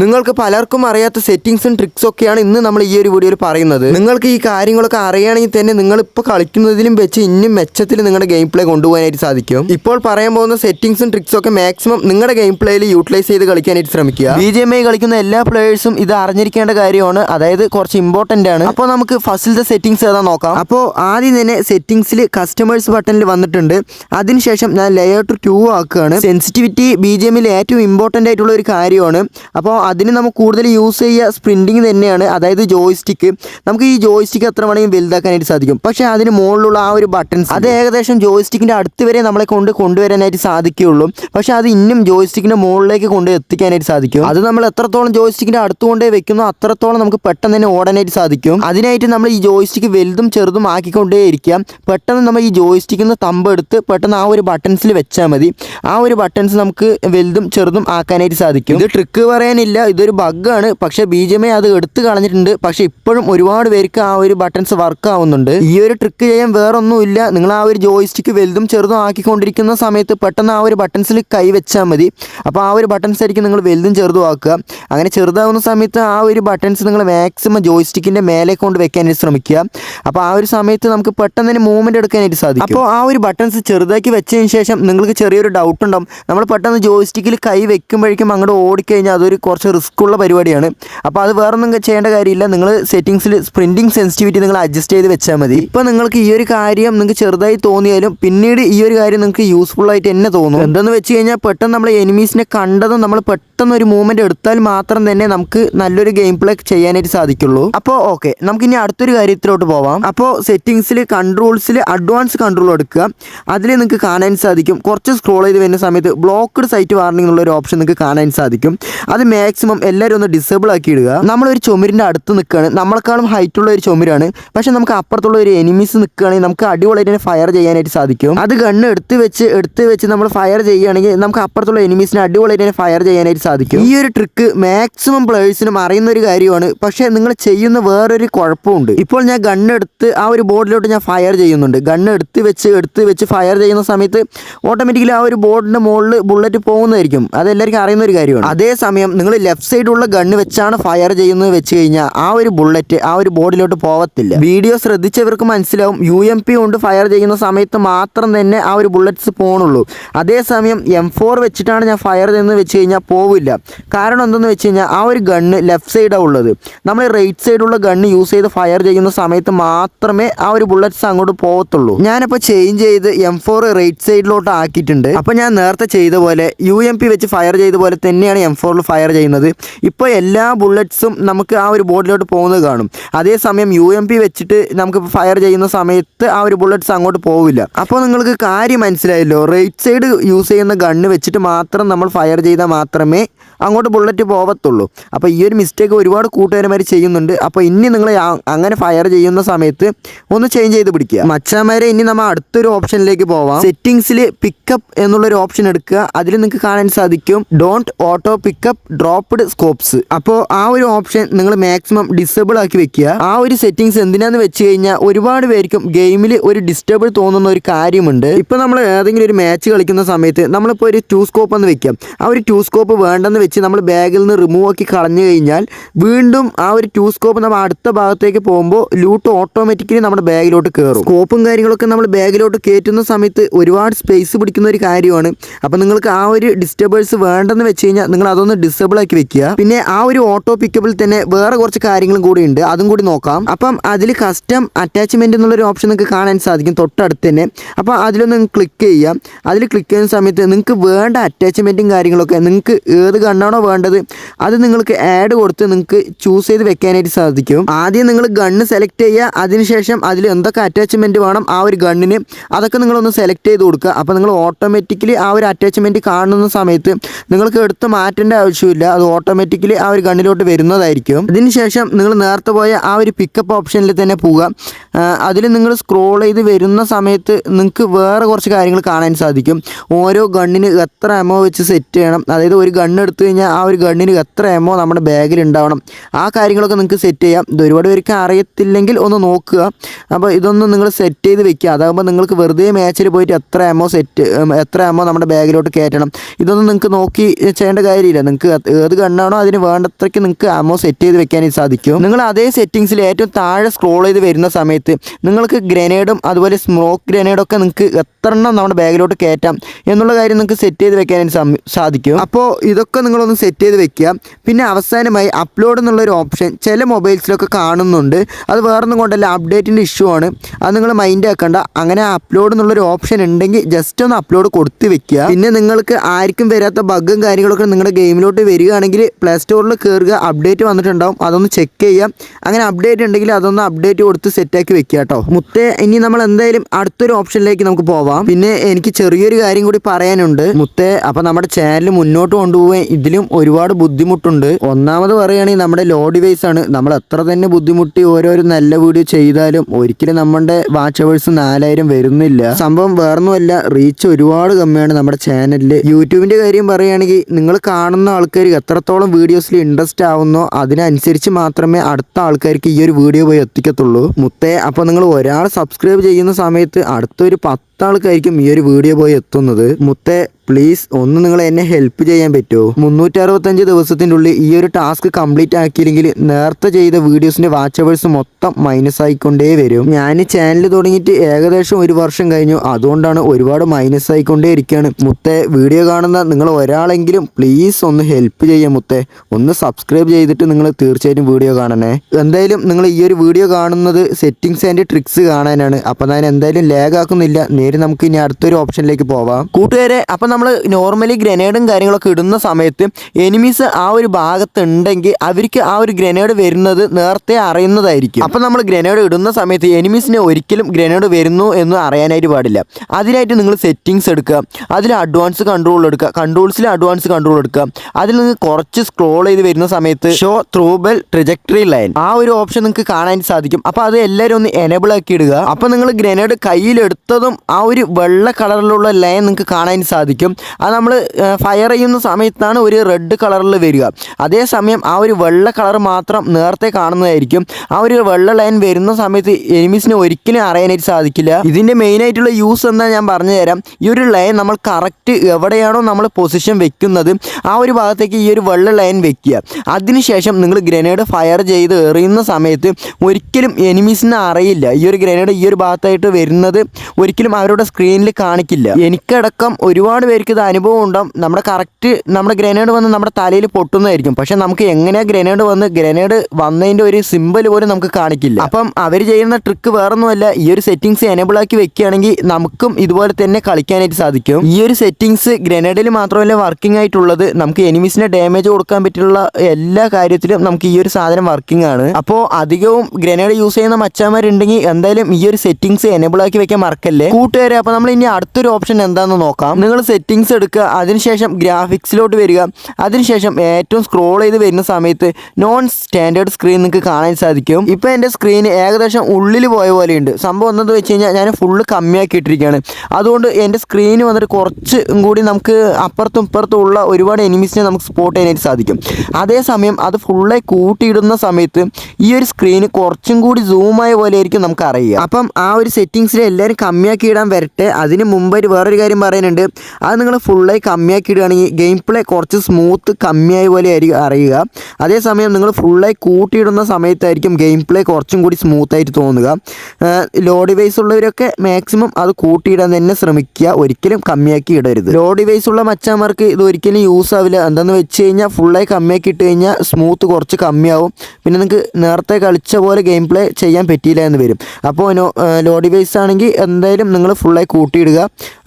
നിങ്ങൾക്ക് പലർക്കും അറിയാത്ത സെറ്റിങ്സും ട്രിക്സും ഒക്കെയാണ് ഇന്ന് നമ്മൾ ഈ ഒരു വീഡിയോയിൽ പറയുന്നത്. നിങ്ങൾക്ക് ഈ കാര്യങ്ങളൊക്കെ അറിയുകയാണെങ്കിൽ തന്നെ നിങ്ങൾ ഇപ്പോൾ കളിക്കുന്നതിലും വെച്ച് ഇന്നും മെച്ചത്തിൽ നിങ്ങളുടെ ഗെയിം പ്ലേ കൊണ്ടുപോകാനായിട്ട് സാധിക്കും. ഇപ്പോൾ പറയാൻ പോകുന്ന സെറ്റിങ്സും ട്രിക്സും ഒക്കെ മാക്സിമം നിങ്ങളുടെ ഗെയിം പ്ലേയിൽ യൂട്ടിലൈസ് ചെയ്ത് കളിക്കാനായിട്ട് ശ്രമിക്കുക. ബി ജി എം ഐ കളിക്കുന്ന എല്ലാ പ്ലേയേഴ്സും ഇത് അറിഞ്ഞിരിക്കേണ്ട കാര്യമാണ്. അതായത് കുറച്ച് ഇമ്പോർട്ടന്റ് ആണ്. അപ്പോൾ നമുക്ക് ഫസ്റ്റിലത്തെ സെറ്റിങ്സ് ഏതാ നോക്കാം. അപ്പോൾ ആദ്യം തന്നെ സെറ്റിങ്സിൽ കസ്റ്റമേഴ്സ് ബട്ടണിൽ വന്നിട്ടുണ്ട്. അതിനുശേഷം ഞാൻ ലേഔട്ട് ടു ടു ആക്കുകയാണ് സെൻസിറ്റിവിറ്റി ബി ജി എമ്മിൽ ഏറ്റവും ഇമ്പോർട്ടന്റ് ആയിട്ടുള്ള ഒരു കാര്യമാണ്. അപ്പോൾ അതിന് നമുക്ക് കൂടുതൽ യൂസ് ചെയ്യുക സ്പ്രിന്റിങ് തന്നെയാണ്. അതായത് ജോയ്സ്റ്റിക്ക് നമുക്ക് ഈ ജോയ്സ്റ്റിക്ക് എത്ര വേണമെങ്കിലും വലുതാക്കാനായിട്ട് സാധിക്കും. പക്ഷേ അതിന് മുകളിലുള്ള ആ ഒരു ബട്ടൺസ് അത് ഏകദേശം ജോയ്സ്റ്റിക്കിന്റെ അടുത്ത് വരെ നമ്മളെ കൊണ്ട് കൊണ്ടുവരാനായിട്ട് സാധിക്കുകയുള്ളൂ. പക്ഷേ അത് ഇന്നും ജോയ്സ്റ്റിക്കിന്റെ മുകളിലേക്ക് കൊണ്ട് എത്തിക്കാനായിട്ട് സാധിക്കും. അത് നമ്മൾ എത്രത്തോളം ജോയ്സ്റ്റിക്കിന്റെ അടുത്ത് കൊണ്ടേ വെക്കുന്നോ അത്രത്തോളം നമുക്ക് പെട്ടെന്ന് തന്നെ ഓടാനായിട്ട് സാധിക്കും. അതിനായിട്ട് നമ്മൾ ഈ ജോയ്സ്റ്റിക്ക് വലുതും ചെറുതും ആക്കിക്കൊണ്ടേ ഇരിക്കാം. പെട്ടെന്ന് നമ്മൾ ഈ ജോയ്സ്റ്റിക്കിൽ നിന്ന് തമ്പ് എടുത്ത് പെട്ടെന്ന് ആ ഒരു ബട്ടൺസിൽ വെച്ചാൽ മതി. ആ ഒരു ബട്ടൺസ് നമുക്ക് വലുതും ചെറുതും ആക്കാനായിട്ട് സാധിക്കും. ഇത് ട്രിക്ക് പറയാനില്ല ഇതൊരു ബഗ്ഗാണ്. പക്ഷെ ബി ജി എം ഐ അത് എടുത്തു കളഞ്ഞിട്ടുണ്ട്. പക്ഷെ ഇപ്പോഴും ഒരുപാട് പേർക്ക് ആ ഒരു ബട്ടൺസ് വർക്ക് ആവുന്നുണ്ട് ഈ ഒരു ട്രിക്ക് ചെയ്യാൻ വേറൊന്നുമില്ല. നിങ്ങൾ ആ ഒരു ജോയിസ്റ്റിക്ക് വലുതും ചെറുതും ആക്കിക്കൊണ്ടിരിക്കുന്ന സമയത്ത് പെട്ടെന്ന് ആ ഒരു ബട്ടൺസിൽ കൈ വെച്ചാൽ മതി. അപ്പോൾ ആ ഒരു ബട്ടൺസ് ആയിരിക്കും നിങ്ങൾ വലുതും ചെറുതും ആക്കുക. അങ്ങനെ ചെറുതാവുന്ന സമയത്ത് ആ ഒരു ബട്ടൺസ് നിങ്ങൾ മാക്സിമം ജോയിസ്റ്റിക്കിന്റെ മേലെ കൊണ്ട് വെക്കാനായിട്ട് ശ്രമിക്കുക. അപ്പോൾ ആ ഒരു സമയത്ത് നമുക്ക് പെട്ടെന്ന് തന്നെ മൂവ്മെന്റ് എടുക്കാനായിട്ട് സാധിക്കും. അപ്പോൾ ആ ഒരു ബട്ടൺസ് ചെറുതാക്കി വെച്ചതിന് ശേഷം നിങ്ങൾക്ക് ചെറിയൊരു ഡൗട്ട് ഉണ്ടാവും. നമ്മൾ പെട്ടെന്ന് ജോയിസ്റ്റിക്കിൽ കൈ വെക്കുമ്പോഴേക്കും അങ്ങോട്ട് ഓടിക്കഴിഞ്ഞാൽ അതൊരു കുറച്ച് റിസ്ക് ഉള്ള പരിപാടിയാണ്. അപ്പോൾ അത് വേറൊന്നും ചെയ്യേണ്ട കാര്യമില്ല. നിങ്ങൾ സെറ്റിങ്സിൽ സ്പ്രിന്റിങ് സെൻസിറ്റിവിറ്റി നിങ്ങൾ അഡ്ജസ്റ്റ് ചെയ്ത് വെച്ചാൽ മതി. ഇപ്പോൾ നിങ്ങൾക്ക് ഈ ഒരു കാര്യം നിങ്ങൾക്ക് ചെറുതായി തോന്നിയാലും പിന്നീട് ഈ ഒരു കാര്യം നിങ്ങൾക്ക് യൂസ്ഫുൾ ആയിട്ട് തന്നെ തോന്നും. എന്തെന്ന് വെച്ച് കഴിഞ്ഞാൽ പെട്ടെന്ന് നമ്മൾ എനിമീസിനെ കണ്ടതും നമ്മൾ പെട്ടെന്ന് ഒരു മൂവ്മെന്റ് എടുത്താൽ മാത്രം തന്നെ നമുക്ക് നല്ലൊരു ഗെയിം പ്ലേ ചെയ്യാനായിട്ട് സാധിക്കുള്ളൂ. അപ്പോൾ ഓക്കെ നമുക്ക് ഇനി അടുത്തൊരു കാര്യത്തിലോട്ട് പോവാം. അപ്പോൾ സെറ്റിങ്സിൽ കൺട്രോൾസിൽ അഡ്വാൻസ് കൺട്രോൾ എടുക്കുക. അതിൽ നിങ്ങൾക്ക് കാണാൻ സാധിക്കും. കുറച്ച് സ്ക്രോൾ ചെയ്ത് വരുന്ന സമയത്ത് ബ്ലോക്ക്ഡ് സൈറ്റ് വാർണിംഗ് എന്നുള്ള ഒരു ഓപ്ഷൻ നിങ്ങൾക്ക് കാണാൻ സാധിക്കും. അത് മാക്സിമം എല്ലാവരും ഒന്ന് ഡിസേബിൾ ആക്കി ഇടുക നമ്മളൊരു ചുമരിന്റെ അടുത്ത് നിൽക്കുകയാണ്. നമ്മളെക്കാളും ഹൈറ്റ് ഉള്ള ഒരു ചുമരാണ്. പക്ഷേ നമുക്ക് അപ്പുറത്തുള്ള ഒരു എനിമീസ് നിൽക്കുകയാണെങ്കിൽ നമുക്ക് അടിപൊളിയായിട്ട് ഫയർ ചെയ്യാനായിട്ട് സാധിക്കും. അത് ഗണ്ണ് എടുത്ത് വെച്ച് എടുത്ത് വെച്ച് നമ്മൾ ഫയർ ചെയ്യുകയാണെങ്കിൽ നമുക്ക് അപ്പുറത്തുള്ള എനിമീസിനെ അടിപൊളിയായിട്ട് ഫയർ ചെയ്യാനായിട്ട് സാധിക്കും. ഈ ഒരു ട്രിക്ക് മാക്സിമം പ്ലേയേഴ്സിനും അറിയുന്ന ഒരു കാര്യമാണ്. പക്ഷേ നിങ്ങൾ ചെയ്യുന്ന വേറൊരു കുഴപ്പമുണ്ട്. ഇപ്പോൾ ഞാൻ ഗണ്ണ് എടുത്ത് ആ ഒരു ബോർഡിലോട്ട് ഞാൻ ഫയർ ചെയ്യുന്നുണ്ട്. ഗണ്ണ് എടുത്ത് വെച്ച് എടുത്ത് വെച്ച് ഫയർ ചെയ്യുന്ന സമയത്ത് ഓട്ടോമാറ്റിക്കലി ആ ഒരു ബോർഡിന്റെ മുകളിൽ ബുള്ളറ്റ് പോകുന്നതായിരിക്കും. അത് എല്ലാവർക്കും അറിയുന്ന ഒരു കാര്യമാണ്. അതേസമയം നിങ്ങൾ ലെഫ്റ്റ് സൈഡുള്ള ഗണ്ണ് വെച്ചാണ് ഫയർ ചെയ്യുന്നത് വെച്ച് കഴിഞ്ഞാൽ ആ ഒരു ബുള്ളറ്റ് ആ ഒരു ബോർഡിലോട്ട് പോകത്തില്ല വീഡിയോ ശ്രദ്ധിച്ചവർക്ക് മനസ്സിലാവും. യു എം പി കൊണ്ട് ഫയർ ചെയ്യുന്ന സമയത്ത് മാത്രം തന്നെ ആ ഒരു ബുള്ളറ്റ്സ് പോകണുള്ളൂ അതേസമയം എം ഫോർ വെച്ചിട്ടാണ് ഞാൻ ഫയർ ചെയ്യുന്നത് വെച്ച് കഴിഞ്ഞാൽ പോവില്ല. കാരണം എന്തെന്ന് വെച്ച് കഴിഞ്ഞാൽ ആ ഒരു ഗണ്ണ് ലെഫ്റ്റ് സൈഡാണ് ഉള്ളത്. നമ്മൾ റൈറ്റ് സൈഡുള്ള ഗണ്ണ് യൂസ് ചെയ്ത് ഫയർ ചെയ്യുന്ന സമയത്ത് മാത്രമേ ആ ഒരു ബുള്ളറ്റ്സ് അങ്ങോട്ട് പോകത്തുള്ളൂ ഞാനിപ്പോൾ ചേഞ്ച് ചെയ്ത് എം ഫോർ റൈറ്റ് സൈഡിലോട്ട് ആക്കിയിട്ടുണ്ട്. അപ്പോൾ ഞാൻ നേരത്തെ ചെയ്ത പോലെ യു എം പി വെച്ച് ഫയർ ചെയ്ത പോലെ തന്നെയാണ് എം ഫോറിൽ ഫയർ ചെയ്യുന്നത്. ഇപ്പോൾ എല്ലാ ബുള്ളറ്റ്സും നമുക്ക് ആ ഒരു ബോർഡിലോട്ട് പോകുന്നത് കാണും. അതേസമയം യു എം പി വെച്ചിട്ട് നമുക്ക് ഫയർ ചെയ്യുന്ന സമയത്ത് ആ ഒരു ബുള്ളറ്റ്സ് അങ്ങോട്ട് പോവില്ല. അപ്പോൾ നിങ്ങൾക്ക് കാര്യം മനസ്സിലായല്ലോ. റൈറ്റ് സൈഡ് യൂസ് ചെയ്യുന്ന ഗണ്ണ് വെച്ചിട്ട് മാത്രം നമ്മൾ ഫയർ ചെയ്താൽ മാത്രമേ അങ്ങോട്ട് ബുള്ളറ്റ് പോവത്തുള്ളൂ. അപ്പോൾ ഈ ഒരു മിസ്റ്റേക്ക് ഒരുപാട് കൂട്ടുകാരന്മാർ ചെയ്യുന്നുണ്ട്. അപ്പോൾ ഇനി നിങ്ങൾ അങ്ങനെ ഫയർ ചെയ്യുന്ന സമയത്ത് ഒന്ന് ചേഞ്ച് ചെയ്ത് പിടിക്കുക. മച്ചാമാരെ ഇനി നമ്മൾ അടുത്തൊരു ഓപ്ഷനിലേക്ക് പോവാം. സെറ്റിങ്സിൽ പിക്കപ്പ് എന്നുള്ളൊരു ഓപ്ഷൻ എടുക്കുക. അതിൽ നിങ്ങൾക്ക് കാണാൻ സാധിക്കും. Don't auto pickup dropped scopes അപ്പോൾ ആ ഒരു ഓപ്ഷൻ നിങ്ങൾ മാക്സിമം ഡിസേബിൾ ആക്കി വെക്കുക. ആ ഒരു സെറ്റിങ്സ് എന്തിനാന്ന് വെച്ച് കഴിഞ്ഞാൽ ഒരുപാട് പേർക്കും ഗെയിമിൽ ഒരു ഡിസ്റ്റർബ് തോന്നുന്ന ഒരു കാര്യമുണ്ട്. ഇപ്പോൾ നമ്മൾ ഏതെങ്കിലും ഒരു മാച്ച് കളിക്കുന്ന സമയത്ത് നമ്മളിപ്പോൾ ഒരു ടൂ സ്കോപ്പ് എന്ന് വെക്കാം. ആ ഒരു ടൂ സ്കോപ്പ് വേണ്ടെന്ന് വെച്ച് നമ്മൾ ബാഗിൽ നിന്ന് റിമൂവ് ആക്കി കളഞ്ഞു കഴിഞ്ഞാൽ വീണ്ടും ആ ഒരു ടൂ സ്കോപ്പ് നമ്മൾ അടുത്ത ഭാഗത്തേക്ക് പോകുമ്പോൾ ലൂട്ട് ഓട്ടോമാറ്റിക്കലി നമ്മുടെ ബാഗിലോട്ട് കയറും സ്കോപ്പും കാര്യങ്ങളൊക്കെ നമ്മൾ ബാഗിലോട്ട് കയറ്റുന്ന സമയത്ത് ഒരുപാട് സ്പേസ് പിടിക്കുന്ന ഒരു കാര്യമാണ്. അപ്പോൾ നിങ്ങൾക്ക് ആ ഒരു ഡിസ്റ്റർബേഴ്സ് വേണ്ടെന്ന് വെച്ച് കഴിഞ്ഞാൽ നിങ്ങൾ അതൊന്ന് ഡിസേബിൾ ആക്കി വെക്കുക. പിന്നെ ആ ഒരു ഓട്ടോ പിക്കപ്പിൽ തന്നെ വേറെ കുറച്ച് കാര്യങ്ങളും കൂടി ഉണ്ട്. അതും കൂടി നോക്കാം. അപ്പം അതിൽ കസ്റ്റം അറ്റാച്ച്മെന്റ് എന്നുള്ളൊരു ഓപ്ഷൻ നിങ്ങൾക്ക് കാണാൻ സാധിക്കും. തൊട്ടടുത്ത് തന്നെ. അപ്പോൾ അതിലൊന്ന് ക്ലിക്ക് ചെയ്യാം അതിൽ ക്ലിക്ക് ചെയ്യുന്ന സമയത്ത് നിങ്ങൾക്ക് വേണ്ട അറ്റാച്ച്മെന്റും കാര്യങ്ങളൊക്കെ നിങ്ങൾക്ക് ഏത് ഗണ്ണാണോ വേണ്ടത് അത് നിങ്ങൾക്ക് ആഡ് കൊടുത്ത് നിങ്ങൾക്ക് ചൂസ് ചെയ്ത് വെക്കാനായിട്ട് സാധിക്കും. ആദ്യം നിങ്ങൾ ഗണ്ണ് സെലക്ട് ചെയ്യുക. അതിനുശേഷം അതിൽ എന്തൊക്കെ അറ്റാച്ച്മെന്റ് വേണം ആ ഒരു ഗണ്ണിന് അതൊക്കെ നിങ്ങളൊന്ന് സെലക്ട് ചെയ്ത് കൊടുക്കുക. അപ്പോൾ നിങ്ങൾ ഓട്ടോമാറ്റിക്കലി ആ ഒരു അറ്റാച്ച്മെന്റ് കാണുന്ന സമയത്ത് നിങ്ങൾക്ക് എടുത്ത് മാറ്റേണ്ട ആവശ്യമില്ല. അത് ഓട്ടോമാറ്റിക്കലി ആ ഒരു ഗണ്ണിലോട്ട് വരുന്നതായിരിക്കും. അതിനുശേഷം നിങ്ങൾ നേരത്തെ പോയ ആ ഒരു പിക്കപ്പ് ഓപ്ഷനിൽ തന്നെ പോവുക. അതിൽ നിങ്ങൾ സ്ക്രോൾ ചെയ്ത് വരുന്ന സമയത്ത് നിങ്ങൾക്ക് വേറെ കുറച്ച് കാര്യങ്ങൾ കാണാൻ സാധിക്കും. ഓരോ ഗണ്ണിന് എത്ര എമോ വെച്ച് സെറ്റ് ചെയ്യണം. അതായത് ഒരു ഗണ്ണ് എടുത്തു കഴിഞ്ഞാൽ ആ ഒരു ഗണ്ണിന് എത്ര എമോ നമ്മുടെ ബാഗിൽ ഉണ്ടാവണം. ആ കാര്യങ്ങളൊക്കെ നിങ്ങൾക്ക് സെറ്റ് ചെയ്യാം. ഇത് ഒരുപാട് പേർക്ക് അറിയത്തില്ലെങ്കിൽ ഒന്ന് നോക്കുക. അപ്പോൾ ഇതൊന്നും നിങ്ങൾ സെറ്റ് ചെയ്ത് വെക്കുക. അതാകുമ്പോൾ നിങ്ങൾക്ക് വെറുതെ മാച്ചിൽ പോയിട്ട് എത്ര എമോ സെറ്റ് എത്ര എമോ നമ്മുടെ ബാഗിലോട്ട് കയറ്റണം. ഇതൊന്നും നിങ്ങൾക്ക് നോക്കി ചെയ്യേണ്ട കാര്യമില്ല. നിങ്ങൾക്ക് ഏത് ഗണ്ണാണോ അതിന് വേണ്ടത്രയ്ക്ക് നിങ്ങൾക്ക് അമോ സെറ്റ് ചെയ്ത് വെക്കാൻ സാധിക്കും. നിങ്ങൾ അതേ സെറ്റിങ്സിൽ ഏറ്റവും താഴെ സ്ക്രോൾ ചെയ്ത് വരുന്ന സമയത്ത് നിങ്ങൾക്ക് ഗ്രനേഡും അതുപോലെ സ്മോക്ക് ഗ്രനേഡൊക്കെ നിങ്ങൾക്ക് എത്ര എണ്ണം നമ്മുടെ ബാഗിലോട്ട് കയറ്റാം എന്നുള്ള കാര്യം നിങ്ങൾക്ക് സെറ്റ് ചെയ്ത് വെക്കാൻ സാധിക്കും. അപ്പോൾ ഇതൊക്കെ നിങ്ങളൊന്ന് സെറ്റ് ചെയ്ത് വെക്കുക. പിന്നെ അവസാനമായി അപ്ലോഡ് എന്നുള്ളൊരു ഓപ്ഷൻ ചില മൊബൈൽസിലൊക്കെ കാണുന്നുണ്ട്. അത് വേറൊന്നും കൊണ്ടല്ല അപ്ഡേറ്റിന്റെ ഇഷ്യൂ ആണ്. അത് നിങ്ങൾ മൈൻഡ് ആക്കണ്ട. അങ്ങനെ അപ്ലോഡ് എന്നുള്ളൊരു ഓപ്ഷൻ ഉണ്ടെങ്കിൽ ജസ്റ്റ് ഒന്ന് അപ്ലോഡ് കൊടുത്ത് വെക്കുക. പിന്നെ നിങ്ങൾക്ക് ആർക്കും വരാത്ത ബഗ്ഗും കാര്യങ്ങളൊക്കെ നിങ്ങളുടെ ഗെയിമിലോട്ട് വരികയാണെങ്കിൽ പ്ലേ സ്റ്റോറിൽ കയറുക അപ്ഡേറ്റ് വന്നിട്ടുണ്ടാവും. അതൊന്ന് ചെക്ക് ചെയ്യാം. അങ്ങനെ അപ്ഡേറ്റ് ഉണ്ടെങ്കിൽ അതൊന്ന് അപ്ഡേറ്റ് കൊടുത്ത് സെറ്റാക്കി വെക്കുക കേട്ടോ. മുത്തേ ഇനി നമ്മൾ എന്തായാലും അടുത്തൊരു ഓപ്ഷനിലേക്ക് നമുക്ക് പോവാം. പിന്നെ എനിക്ക് ചെറിയൊരു കാര്യം കൂടി പറയാനുണ്ട്. മുത്തേ അപ്പം നമ്മുടെ ചാനൽ മുന്നോട്ട് കൊണ്ടുപോകാൻ ഇതിലും ഒരുപാട് ബുദ്ധിമുട്ടുണ്ട്. ഒന്നാമത് പറയുകയാണെങ്കിൽ നമ്മുടെ ലോ ഡിവൈസ് ആണ്. നമ്മൾ എത്ര തന്നെ ബുദ്ധിമുട്ടി ഓരോരോ നല്ല വീഡിയോ ചെയ്താലും ഒരിക്കലും നമ്മുടെ വാച്ച് അവേഴ്സ് നാലായിരം വരുന്നില്ല. സംഭവം വേറൊന്നുമല്ല റീച്ച് ഒരുപാട് കമ്മിയാണ് നമ്മുടെ ചാനലിൽ യൂട്യൂബിന്റെ കാര്യം പറയുകയാണെങ്കിൽ നിങ്ങൾ കാണുന്ന ആൾക്കാർ എത്രത്തോളം വീഡിയോസിൽ ഇൻട്രസ്റ്റ് ആവുന്നോ അതിനനുസരിച്ച് മാത്രമേ അടുത്ത ആൾക്കാർക്ക് ഈ ഒരു വീഡിയോ പോയി എത്തിക്കത്തുള്ളൂ. മുത്തേ അപ്പോൾ നിങ്ങൾ ഒരാൾ സബ്സ്ക്രൈബ് ചെയ്യുന്ന സമയത്ത് അടുത്തൊരു പത്താൾക്കായിരിക്കും ഈ ഒരു വീഡിയോ പോയി എത്തുന്നത്. മുത്തേ പ്ലീസ് ഒന്ന് നിങ്ങൾ എന്നെ ഹെൽപ്പ് ചെയ്യാൻ പറ്റുമോ മുന്നൂറ്റി അറുപത്തഞ്ച് ദിവസത്തിന്റെ ഉള്ളിൽ ഈ ഒരു ടാസ്ക് കംപ്ലീറ്റ് ആക്കിയില്ലെങ്കിൽ നേരത്തെ ചെയ്ത വീഡിയോസിന്റെ വാച്ച് അവേഴ്സ് മൊത്തം മൈനസ് ആയിക്കൊണ്ടേ വരും. ഞാൻ ചാനൽ തുടങ്ങിയിട്ട് ഏകദേശം ഒരു വർഷം കഴിഞ്ഞു. അതുകൊണ്ടാണ് ഒരുപാട് മൈനസ് ആയിക്കൊണ്ടേ ഇരിക്കുകയാണ് മുത്തെ വീഡിയോ കാണുന്ന നിങ്ങൾ ഒരാളെങ്കിലും പ്ലീസ് ഒന്ന് ഹെൽപ്പ് ചെയ്യാം മുത്തേ. ഒന്ന് സബ്സ്ക്രൈബ് ചെയ്തിട്ട് നിങ്ങൾ തീർച്ചയായിട്ടും വീഡിയോ കാണണേ. എന്തായാലും നിങ്ങൾ ഈ ഒരു വീഡിയോ കാണുന്നത് സെറ്റിങ്സ് ആൻഡ് ട്രിക്സ് കാണാനാണ്. അപ്പം ഞാൻ എന്തായാലും ലാഗ് ആക്കുന്നില്ല. നേരെ നമുക്ക് ഇനി അടുത്തൊരു ഓപ്ഷനിലേക്ക് പോവാം. കൂട്ടുകാരെ അപ്പം നമ്മൾ നോർമലി ഗ്രനേഡും കാര്യങ്ങളൊക്കെ ഇടുന്ന സമയത്ത് എനിമീസ് ആ ഒരു ഭാഗത്തുണ്ടെങ്കിൽ അവർക്ക് ആ ഒരു ഗ്രനേഡ് വരുന്നത് നേരത്തെ അറിയുന്നതായിരിക്കും. അപ്പം നമ്മൾ ഗ്രനേഡ് ഇടുന്ന സമയത്ത് എനിമീസിന് ഒരിക്കലും ഗ്രനേഡ് വരുന്നു എന്ന് അറിയാനായിട്ട് പാടില്ല. അതിനായിട്ട് നിങ്ങൾ സെറ്റിങ്സ് എടുക്കുക. അതിൽ അഡ്വാൻസ് കൺട്രോൾ എടുക്കുക. കൺട്രോൾസിൽ അഡ്വാൻസ് കൺട്രോൾ എടുക്കുക. അതിൽ നിന്ന് കുറച്ച് സ്ക്രോൾ ചെയ്ത് വരുന്ന സമയത്ത് ഷോ ത്രൂബൽ ട്രജക്ടറി ലൈൻ ആ ഒരു ഓപ്ഷൻ നിങ്ങൾക്ക് കാണാൻ സാധിക്കും. അപ്പോൾ അത് എല്ലാവരും ഒന്ന് എനേബിൾ ആക്കി ഇടുക. അപ്പോൾ നിങ്ങൾ ഗ്രനേഡ് കയ്യിലെടുത്തതും ആ ഒരു വെള്ള കളറിലുള്ള ലൈൻ നിങ്ങൾക്ക് കാണാൻ സാധിക്കും. അത് നമ്മൾ ഫയർ ചെയ്യുന്ന സമയത്താണ് ഒരു റെഡ് കളറിൽ വരിക. അതേസമയം ആ ഒരു വെള്ള കളർ മാത്രം നേരത്തെ കാണുന്നതായിരിക്കും. ആ ഒരു വെള്ള ലൈൻ വരുന്ന സമയത്ത് എനിമീസിന് ഒരിക്കലും അറിയാനായിട്ട് സാധിക്കില്ല. ഇതിന്റെ മെയിൻ ആയിട്ടുള്ള യൂസ് എന്താ ഞാൻ പറഞ്ഞു തരാം ഈ ഒരു ലൈൻ നമ്മൾ കറക്റ്റ് എവിടെയാണോ നമ്മൾ പൊസിഷൻ വെക്കുന്നത് ആ ഒരു ഭാഗത്തേക്ക് ഈ ഒരു വെള്ള ലൈൻ വെക്കുക. അതിനുശേഷം നിങ്ങൾ ഗ്രനേഡ് ഫയർ ചെയ്ത് എറിയുന്ന സമയത്ത് ഒരിക്കലും എനിമീസിന് അറിയില്ല. ഈ ഒരു ഗ്രനേഡ് ഈ ഒരു ഭാഗത്തായിട്ട് വരുന്നത് ഒരിക്കലും അവരുടെ സ്ക്രീനിൽ കാണിക്കില്ല. എനിക്കടക്കം ഒരുപാട് പേർക്ക് ഇത് അനുഭവം ഉണ്ടാവും. നമ്മുടെ കറക്റ്റ് നമ്മുടെ ഗ്രനേഡ് വന്ന് നമ്മുടെ തലയിൽ പൊട്ടുന്നതായിരിക്കും. പക്ഷെ നമുക്ക് എങ്ങനെയാണ് ഗ്രനേഡ് വന്ന് ഗ്രനേഡ് വന്നതിന്റെ ഒരു സിമ്പൽ പോലും നമുക്ക് കാണിക്കില്ല. അപ്പം അവർ ചെയ്യുന്ന ട്രിക്ക് വേറൊന്നുമല്ല. ഈ ഒരു സെറ്റിങ്സ് എനേബിൾ ആക്കി വെക്കുകയാണെങ്കിൽ നമുക്കും ഇതുപോലെ തന്നെ കളിക്കാനായിട്ട് സാധിക്കും. ഈ ഒരു സെറ്റിങ്സ് ഗ്രനേഡിൽ മാത്രമല്ല വർക്കിംഗ് ആയിട്ടുള്ളത്. നമുക്ക് എനിമീസിനെ ഡാമേജ് കൊടുക്കാൻ പറ്റിയുള്ള എല്ലാ കാര്യത്തിലും നമുക്ക് ഈ ഒരു സാധനം വർക്കിംഗ് ആണ്. അപ്പോൾ അധികവും ഗ്രനേഡ് യൂസ് ചെയ്യുന്ന മച്ചാന്മാരുണ്ടെങ്കിൽ എന്തായാലും ഈ ഒരു സെറ്റിങ്സ് എനേബിൾ ആക്കി വെക്കാൻ മറക്കല്ലേ? കൂട്ടുകാരെ അപ്പോൾ നമ്മൾ ഇനി അടുത്തൊരു ഓപ്ഷൻ എന്താണെന്ന് നോക്കാം. നിങ്ങൾ സെറ്റിങ്സ് എടുക്കുക അതിനുശേഷം ഗ്രാഫിക്സിലോട്ട് വരിക അതിനുശേഷം ഏറ്റവും സ്ക്രോൾ ചെയ്ത് വരുന്ന സമയത്ത് നോൺ സ്റ്റാൻഡേർഡ് സ്ക്രീൻ നിങ്ങൾക്ക് കാണാൻ സാധിക്കും. ഇപ്പോൾ എന്റെ സ്ക്രീൻ ഏകദേശം ഉള്ളിൽ പോയ പോലെയുണ്ട്. സംഭവം എന്തെന്ന് വെച്ച് കഴിഞ്ഞാൽ ഞാൻ ഫുള്ള് കമ്മിയാക്കിയിട്ടിരിക്കുകയാണ് അതുകൊണ്ട് എന്റെ സ്ക്രീൻ വന്നിട്ട് കുറച്ച് കൂടി നമുക്ക് അപ്പുറത്തും ഇപ്പുറത്തും ഉള്ള ഒരുപാട് എനിമീസിനെ നമുക്ക് സ്പോട്ട് ചെയ്യാനായിട്ട് സാധിക്കും. അതേസമയം അത് ഫുള്ളായി കൂട്ടിയിടുന്ന സമയത്ത് ഈ ഒരു സ്ക്രീന് കുറച്ചും കൂടി സൂമായ പോലെ ആയിരിക്കും നമുക്ക് അറിയുക. അപ്പം ആ ഒരു സെറ്റിങ്സിൽ എല്ലാവരും കമ്മിയാക്കി ഇടാൻ വരട്ടെ. അതിന് മുമ്പായിട്ട് വേറൊരു കാര്യം പറയാനുണ്ട് അത് നിങ്ങൾ ഫുള്ളായി കമ്മിയാക്കി ഇടുകയാണെങ്കിൽ ഗെയിം പ്ലേ കുറച്ച് സ്മൂത്ത് കമ്മിയായ പോലെ ആയിരിക്കും അറിയുക. അതേസമയം നിങ്ങൾ ഫുള്ളായി കൂട്ടിയിടുന്ന സമയത്തായിരിക്കും ഗെയിം പ്ലേ കുറച്ചും കൂടി സ്മൂത്തായിട്ട് തോന്നുക. ലോ ഡിവൈസ് ഉള്ളവരൊക്കെ മാക്സിമം അത് കൂട്ടിയിടാൻ തന്നെ ശ്രമിക്കുക. ഒരിക്കലും കമ്മിയാക്കി ഇടരുത്. ലോ ഡിവൈസ് ഉള്ള മച്ചാന്മാർക്ക് ഇത് ഒരിക്കലും യൂസ് ആവില്ല. എന്താണെന്ന് വെച്ച് കഴിഞ്ഞാൽ ഫുള്ളായി കമ്മിയാക്കി ഇട്ട് കഴിഞ്ഞാൽ സ്മൂത്ത് കുറച്ച് കമ്മിയാവും. പിന്നെ നിങ്ങൾക്ക് നേരത്തെ കളിച്ച പോലെ ഗെയിം പ്ലേ ചെയ്യാൻ പറ്റിയില്ല എന്ന് വരും. അപ്പോൾ ലോ ഡിവൈസ് ആണെങ്കിൽ എന്തായാലും നിങ്ങൾ ഫുള്ളായി കൂട്ടിയിടുക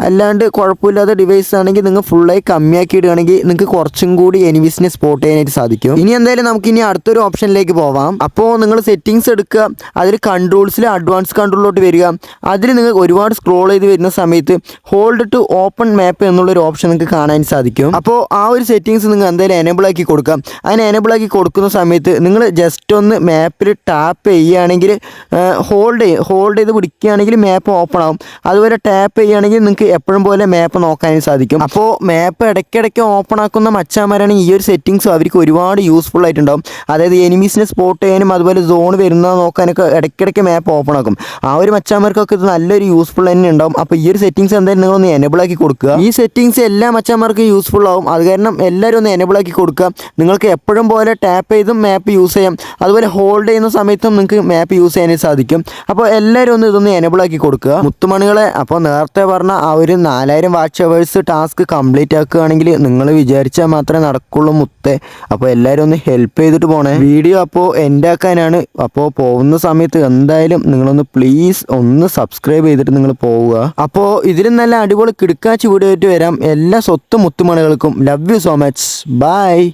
അല്ലാണ്ട് കുഴപ്പമില്ലാത്ത ഡിവൈസ് ആണെങ്കിൽ നിങ്ങൾ ഫുള്ളായി കമ്മിയാക്കി ഇടുകയാണെങ്കിൽ നിങ്ങൾക്ക് കുറച്ചും കൂടി എനിമീസിനെ സ്പോട്ട് ചെയ്യാനായിട്ട് സാധിക്കും. ഇനി എന്തായാലും നമുക്ക് ഇനി അടുത്തൊരു ഓപ്ഷനിലേക്ക് പോവാം. അപ്പോൾ നിങ്ങൾ സെറ്റിങ്സ് എടുക്കുക അതിൽ കൺട്രോൾസിൽ അഡ്വാൻസ് കൺട്രോളിലോട്ട് വരിക. അതിൽ നിങ്ങൾ ഒരുപാട് സ്ക്രോൾ ചെയ്ത് വരുന്ന സമയത്ത് ഹോൾഡ് ടു ഓപ്പൺ മാപ്പ് എന്നുള്ളൊരു ഓപ്ഷൻ നിങ്ങൾക്ക് കാണാൻ സാധിക്കും. അപ്പോൾ ആ ഒരു സെറ്റിങ്സ് നിങ്ങൾ എന്തായാലും എനേബിൾ ആക്കി കൊടുക്കുക. അതിന് എനേബിൾ ആക്കി കൊടുക്കുന്ന സമയത്ത് നിങ്ങൾ ജസ്റ്റ് ഒന്ന് മാപ്പിൽ ടാപ്പ് ചെയ്യുകയാണെങ്കിൽ ഹോൾഡ് ചെയ്യും ഹോൾഡ് ചെയ്ത് പിടിക്കുകയാണെങ്കിൽ മാപ്പ് ഓപ്പൺ ആവും. അതുപോലെ ടാപ്പ് ചെയ്യുകയാണെങ്കിൽ നിങ്ങൾക്ക് എപ്പോഴും പോലെ മാപ്പ് നോക്കാൻ ചെയ്യാൻ സാധിക്കും. അപ്പോൾ മാപ്പ് ഇടയ്ക്കിടയ്ക്ക് ഓപ്പൺ ആക്കുന്ന മച്ചാന്മാരാണ് ഈ ഒരു സെറ്റിങ്സും അവർക്ക് ഒരുപാട് യൂസ്ഫുൾ ആയിട്ടുണ്ടാവും. അതായത് എനിമീസിനെ സ്പോട്ട് ചെയ്യാനും അതുപോലെ സോൺ വരുന്നത് നോക്കാനൊക്കെ ഇടയ്ക്കിടയ്ക്ക് മാപ്പ് ഓപ്പൺ ആക്കും. ആ ഒരു മച്ചാന്മാർക്കൊക്കെ ഇത് നല്ലൊരു യൂസ്ഫുൾ തന്നെ ഉണ്ടാവും. അപ്പോൾ ഈ ഒരു സെറ്റിങ്സ് എന്തായാലും നിങ്ങളൊന്ന് എനബിൾ ആക്കി കൊടുക്കുക. ഈ സെറ്റിങ്സ് എല്ലാ മച്ചാന്മാർക്കും യൂസ്ഫുൾ ആവും. അത് കാരണം എല്ലാവരും ഒന്ന് എനബിൾ ആക്കി കൊടുക്കുക. നിങ്ങൾക്ക് എപ്പോഴും പോലെ ടാപ്പ് ചെയ്തും മാപ്പ് യൂസ് ചെയ്യാം. അതുപോലെ ഹോൾഡ് ചെയ്യുന്ന സമയത്തും നിങ്ങൾക്ക് മാപ്പ് യൂസ് ചെയ്യാനായിട്ട് സാധിക്കും. അപ്പോൾ എല്ലാവരും ഒന്ന് ഇതൊന്ന് എനബിൾ ആക്കി കൊടുക്കുക. മുത്തുമണികളെ അപ്പോൾ നേരത്തെ പറഞ്ഞ ആ ഒരു നാലായിരം വാച്ച് അവേഴ്സ് ടാസ്ക് കംപ്ലീറ്റ് ആക്കുകയാണെങ്കിൽ നിങ്ങൾ വിചാരിച്ചാൽ മാത്രമേ നടക്കുള്ളൂ മുത്തേ. അപ്പോൾ എല്ലാവരും ഒന്ന് ഹെൽപ്പ് ചെയ്തിട്ട് പോണേ. വീഡിയോ അപ്പോൾ എന്റെ ആക്കാനാണ്. അപ്പോൾ പോകുന്ന സമയത്ത് എന്തായാലും നിങ്ങളൊന്ന് പ്ലീസ് ഒന്ന് സബ്സ്ക്രൈബ് ചെയ്തിട്ട് നിങ്ങൾ പോവുക. അപ്പോൾ ഇതിലും നല്ല അടിപൊളി കിടക്കാച്ച് വീഡിയോ ആയിട്ട് വരാം. എല്ലാ സ്വത്ത് മുത്തുമണികൾക്കും. Love you so much bye